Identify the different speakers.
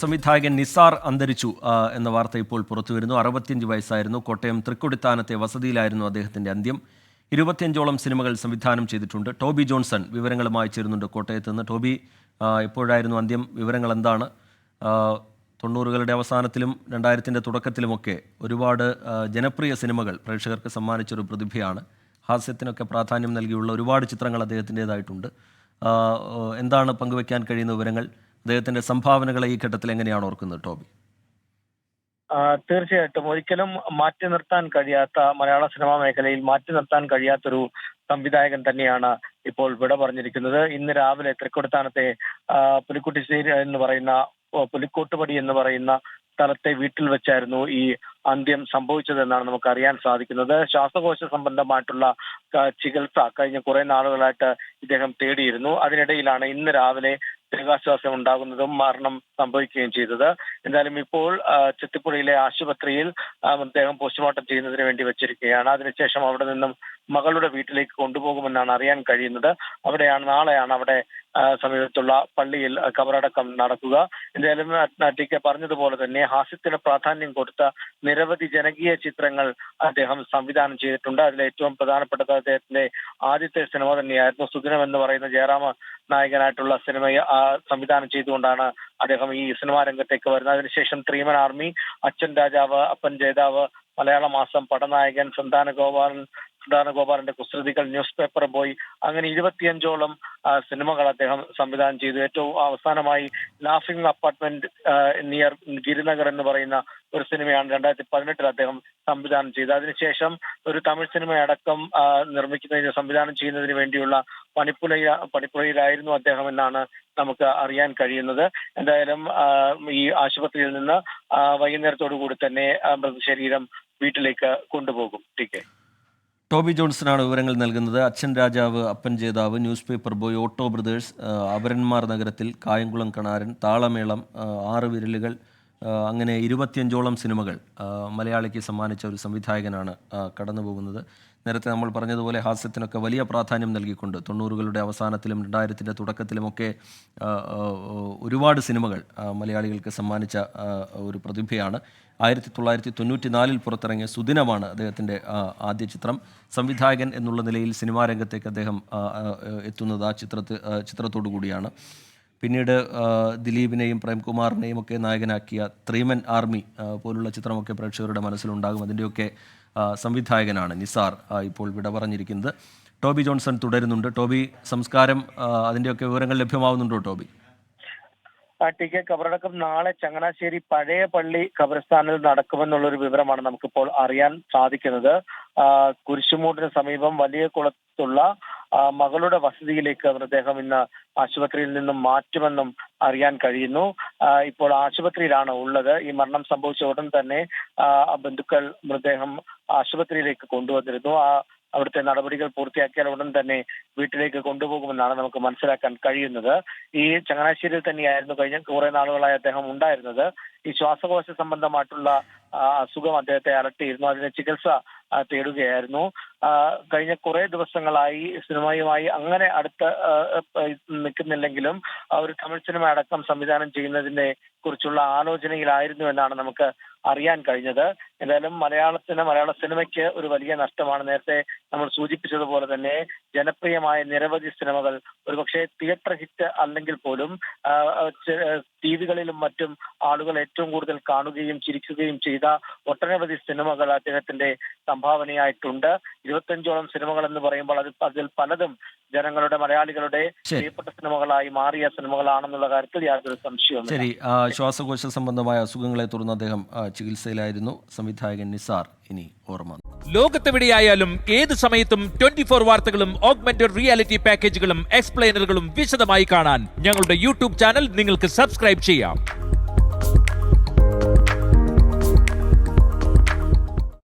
Speaker 1: സംവിധായകൻ നിസാർ അന്തരിച്ചു എന്ന വാർത്ത ഇപ്പോൾ പുറത്തുവരുന്നു അറുപത്തിയഞ്ച് വയസ്സായിരുന്നു. കോട്ടയം തൃക്കൊടിത്താനത്തെ വസതിയിലായിരുന്നു അദ്ദേഹത്തിന്റെ അന്ത്യം. ഇരുപത്തിയഞ്ചോളം സിനിമകൾ സംവിധാനം ചെയ്തിട്ടുണ്ട്. ടോബി ജോൺസൺ വിവരങ്ങളുമായി ചേരുന്നുണ്ട് കോട്ടയത്ത് നിന്ന്. ടോബി എപ്പോഴായിരുന്നു അന്ത്യം? വിവരങ്ങൾ എന്താണ്? തൊണ്ണൂറുകളുടെ അവസാനത്തിലും രണ്ടായിരത്തിന്റെ തുടക്കത്തിലുമൊക്കെ ഒരുപാട് ജനപ്രിയ സിനിമകൾ പ്രേക്ഷകർക്ക് സമ്മാനിച്ചൊരു പ്രതിഭയാണ്. ഹാസ്യത്തിനൊക്കെ പ്രാധാന്യം നൽകിയുള്ള ഒരുപാട് ചിത്രങ്ങൾ അദ്ദേഹത്തിന്റെതായിട്ടുണ്ട്. എന്താണ് പങ്കുവെക്കാൻ കഴിയുന്ന വിവരങ്ങൾ? അദ്ദേഹത്തിന്റെ സംഭാവനകളെ ഈ ഘട്ടത്തിൽ എങ്ങനെയാണ് ഓർക്കുന്നത് ടോബി?
Speaker 2: തീർച്ചയായിട്ടും. ഒരിക്കലും മാറ്റി നിർത്താൻ കഴിയാത്ത മലയാള സിനിമാ മേഖലയിൽ മാറ്റി നിർത്താൻ കഴിയാത്തൊരു സംവിധായകൻ തന്നെയാണ് ഇപ്പോൾ വിട പറഞ്ഞിരിക്കുന്നത്. ഇന്ന് രാവിലെ തൃക്കൊടുത്താനത്തെ പുലിക്കുട്ടിശ്ശേരി എന്ന് പറയുന്ന പുലിക്കോട്ടുപടി എന്ന് പറയുന്ന സ്ഥലത്തെ വീട്ടിൽ വെച്ചായിരുന്നു ഈ അന്ത്യം സംഭവിച്ചതെന്നാണ് നമുക്ക് അറിയാൻ സാധിക്കുന്നത്. ശ്വാസകോശ സംബന്ധമായിട്ടുള്ള ചികിത്സ കഴിഞ്ഞ കുറെ നാളുകളായിട്ട് ഇദ്ദേഹം തേടിയിരുന്നു. അതിനിടയിലാണ് ഇന്ന് രാവിലെ ദീർഘാശ്വാസം ഉണ്ടാകുന്നതും മരണം സംഭവിക്കുകയും ചെയ്തത്. എന്തായാലും ഇപ്പോൾ ചെത്തിപ്പുഴയിലെ ആശുപത്രിയിൽ അദ്ദേഹം പോസ്റ്റ്മോർട്ടം ചെയ്യുന്നതിന് വേണ്ടി വെച്ചിരിക്കുകയാണ്. അതിനുശേഷം അവിടെ നിന്നും മകളുടെ വീട്ടിലേക്ക് കൊണ്ടുപോകുമെന്നാണ് അറിയാൻ കഴിയുന്നത്. അവിടെയാണ് നാളെയാണ് അവിടെ സമീപത്തുള്ള പള്ളിയിൽ കബറടക്കം നടക്കുക. എന്തായാലും ആ, ടി കെ പറഞ്ഞതുപോലെ തന്നെ ഹാസ്യത്തിന് പ്രാധാന്യം കൊടുത്ത നിരവധി ജനകീയ ചിത്രങ്ങൾ അദ്ദേഹം സംവിധാനം ചെയ്തിട്ടുണ്ട്. അതിൽ ഏറ്റവും പ്രധാനപ്പെട്ടത് അദ്ദേഹത്തിന്റെ ആദ്യത്തെ സിനിമ തന്നെയായിരുന്നു സുദിനം എന്ന് പറയുന്ന ജയറാമ നായകനായിട്ടുള്ള സിനിമ സംവിധാനം ചെയ്തുകൊണ്ടാണ് അദ്ദേഹം ഈ സിനിമാ രംഗത്തേക്ക് വരുന്നത്. അതിനുശേഷം ത്രീമൻ ആർമി അച്ഛൻ രാജാവ് അപ്പൻ ജേതാവ് മലയാള മാസം പടനായകൻ സന്താന ഗോപാലൻ സന്താന ഗോപാലന്റെ കുസൃതികൾ ന്യൂസ് പേപ്പർ ബോയ് അങ്ങനെ ഇരുപത്തിയഞ്ചോളം സിനിമകൾ അദ്ദേഹം സംവിധാനം ചെയ്തു. ഏറ്റവും അവസാനമായി ലാഫിംഗ് അപ്പാർട്ട്മെന്റ് നിയർ ഗിരിനഗർ എന്ന് പറയുന്ന ഒരു സിനിമയാണ് രണ്ടായിരത്തി പതിനെട്ടിൽ അദ്ദേഹം സംവിധാനം ചെയ്തത്. അതിനുശേഷം ഒരു തമിഴ് സിനിമയടക്കം അടക്കം നിർമ്മിക്കുന്നതിന് സംവിധാനം ചെയ്യുന്നതിന് വേണ്ടിയുള്ള പണിപ്പുലയ പണിപ്പുഴയിലായിരുന്നു അദ്ദേഹം എന്നാണ് നമുക്ക് അറിയാൻ കഴിയുന്നത്. എന്തായാലും ഈ ആശുപത്രിയിൽ നിന്ന് വൈകുന്നേരത്തോടു കൂടി തന്നെ മൃതശരീരം വീട്ടിലേക്ക് കൊണ്ടുപോകും. T K.
Speaker 1: ടോബി ജോൺസണാണ് വിവരങ്ങൾ നൽകുന്നത്. അച്ഛൻ രാജാവ് അപ്പൻ ജേതാവ് news paper boy auto brothers അവരന്മാർ നഗരത്തിൽ കായംകുളം കണാരൻ താളമേളം ആറ് വിരലുകൾ അങ്ങനെ ഇരുപത്തിയഞ്ചോളം സിനിമകൾ മലയാളിക്ക് സമ്മാനിച്ച ഒരു സംവിധായകനാണ് കടന്നു പോകുന്നത് നേരത്തെ നമ്മൾ പറഞ്ഞതുപോലെ ഹാസ്യത്തിനൊക്കെ വലിയ പ്രാധാന്യം നൽകിക്കൊണ്ട് തൊണ്ണൂറുകളുടെ അവസാനത്തിലും രണ്ടായിരത്തിന്റെ തുടക്കത്തിലുമൊക്കെ ഒരുപാട് സിനിമകൾ മലയാളികൾക്ക് സമ്മാനിച്ച ഒരു പ്രതിഭയാണ്. ആയിരത്തി തൊള്ളായിരത്തി തൊണ്ണൂറ്റി നാലിൽ പുറത്തിറങ്ങിയ സുദിനമാണ് അദ്ദേഹത്തിന്റെ ആദ്യ ചിത്രം. സംവിധായകൻ എന്നുള്ള നിലയിൽ സിനിമാരംഗത്തേക്ക് അദ്ദേഹം എത്തുന്നത് ആ ചിത്രത്തിൽ ചിത്രത്തോടു കൂടിയാണ് പിന്നീട് ദിലീപിനെയും പ്രേംകുമാറിനെയും ഒക്കെ നായകനാക്കിയ ത്രീമൻ ആർമി പോലുള്ള ചിത്രമൊക്കെ പ്രേക്ഷകരുടെ മനസ്സിലുണ്ടാകും. അതിന്റെയൊക്കെ സംവിധായകനാണ് നിസാർ ഇപ്പോൾ വിട പറഞ്ഞിരിക്കുന്നത്. ടോബി ജോൺസൺ തുടരുന്നുണ്ട്. ടോബി സംസ്കാരം അതിന്റെയൊക്കെ വിവരങ്ങൾ ലഭ്യമാവുന്നുണ്ടോ ടോബി?
Speaker 2: ടി കെ കബറടക്കം നാളെ ചങ്ങനാശ്ശേരി പഴയ പള്ളി ഖബർസ്ഥാനിൽ നടക്കുമെന്നുള്ള ഒരു വിവരമാണ് നമുക്കിപ്പോൾ അറിയാൻ സാധിക്കുന്നത്. ആ, കുരിശുമൂടിന് സമീപം വലിയ കുളത്തുള്ള മകളുടെ വസതിയിലേക്ക് മൃതദേഹം ഇന്ന് ആശുപത്രിയിൽ നിന്നും മാറ്റുമെന്നും അറിയാൻ കഴിയുന്നു. ഇപ്പോൾ ആശുപത്രിയിലാണ് ഉള്ളത്. ഈ മരണം സംഭവിച്ച ഉടൻ തന്നെ ബന്ധുക്കൾ മൃതദേഹം ആശുപത്രിയിലേക്ക് കൊണ്ടുവന്നിരുന്നു. ആ അവിടുത്തെ നടപടികൾ പൂർത്തിയാക്കിയാൽ ഉടൻ തന്നെ വീട്ടിലേക്ക് കൊണ്ടുപോകുമെന്നാണ് നമുക്ക് മനസ്സിലാക്കാൻ കഴിയുന്നത്. ഈ ചങ്ങനാശ്ശേരിയിൽ തന്നെയായിരുന്നു കഴിഞ്ഞ കുറെ നാളുകളായി അദ്ദേഹം ഉണ്ടായിരുന്നത്. ഈ ശ്വാസകോശ സംബന്ധമായിട്ടുള്ള അസുഖം അദ്ദേഹത്തെ അലട്ടിയിരുന്നു. അതിന് ചികിത്സ തേടുകയായിരുന്നു. കഴിഞ്ഞ കുറെ ദിവസങ്ങളായി സിനിമയുമായി അങ്ങനെ അടുത്ത് നിൽക്കുന്നില്ലെങ്കിലും ഒരു തമിഴ് സിനിമ അടക്കം സംവിധാനം ചെയ്യുന്നതിനെ കുറിച്ചുള്ള ആലോചനയിലായിരുന്നു എന്നാണ് നമുക്ക് അറിയാൻ കഴിഞ്ഞത്. എന്തായാലും മലയാളത്തിന് മലയാള സിനിമയ്ക്ക് ഒരു വലിയ നഷ്ടമാണ്. നേരത്തെ നമ്മൾ സൂചിപ്പിച്ചതുപോലെ തന്നെ ജനപ്രിയമായ നിരവധി സിനിമകൾ ഒരുപക്ഷെ തിയേറ്റർ ഹിറ്റ് അല്ലെങ്കിൽ പോലും ടി വികളിലും മറ്റും ആളുകൾ ഏറ്റവും കൂടുതൽ കാണുകയും ചിരിക്കുകയും ചെയ്ത ഒട്ടനവധി സിനിമകൾ അദ്ദേഹത്തിന്റെ സംഭാവനയായിട്ടുണ്ട്. ഇരുപത്തഞ്ചോളം സിനിമകൾ എന്ന് പറയുമ്പോൾ അത് അതിൽ പലതും ജനങ്ങളുടെ മലയാളികളുടെ
Speaker 1: ശരി.
Speaker 2: പ്രിയപ്പെട്ട സിനിമകളായി മാറിയ സിനിമകളാണെന്നുള്ള കാര്യത്തിൽ യാതൊരു സംശയവും
Speaker 1: ശരി ശ്വാസകോശ സംബന്ധമായ അസുഖങ്ങളെ തുടർന്ന് അദ്ദേഹം ചികിത്സയിലായിരുന്നു. സംവിധായകൻ നിസാർ ഇനി ഓർമ്മ.
Speaker 3: ലോകത്തെവിടെയായാലും ഏത് സമയത്തും ട്വന്റി ഫോർ വാർത്തകളും ഓഗ്മെന്റഡ് റിയാലിറ്റി പാക്കേജുകളും എക്സ്പ്ലെയിനറുകളും വിശദമായി കാണാൻ ഞങ്ങളുടെ യൂട്യൂബ് ചാനൽ നിങ്ങൾക്ക് സബ്സ്ക്രൈബ് ചെയ്യാം.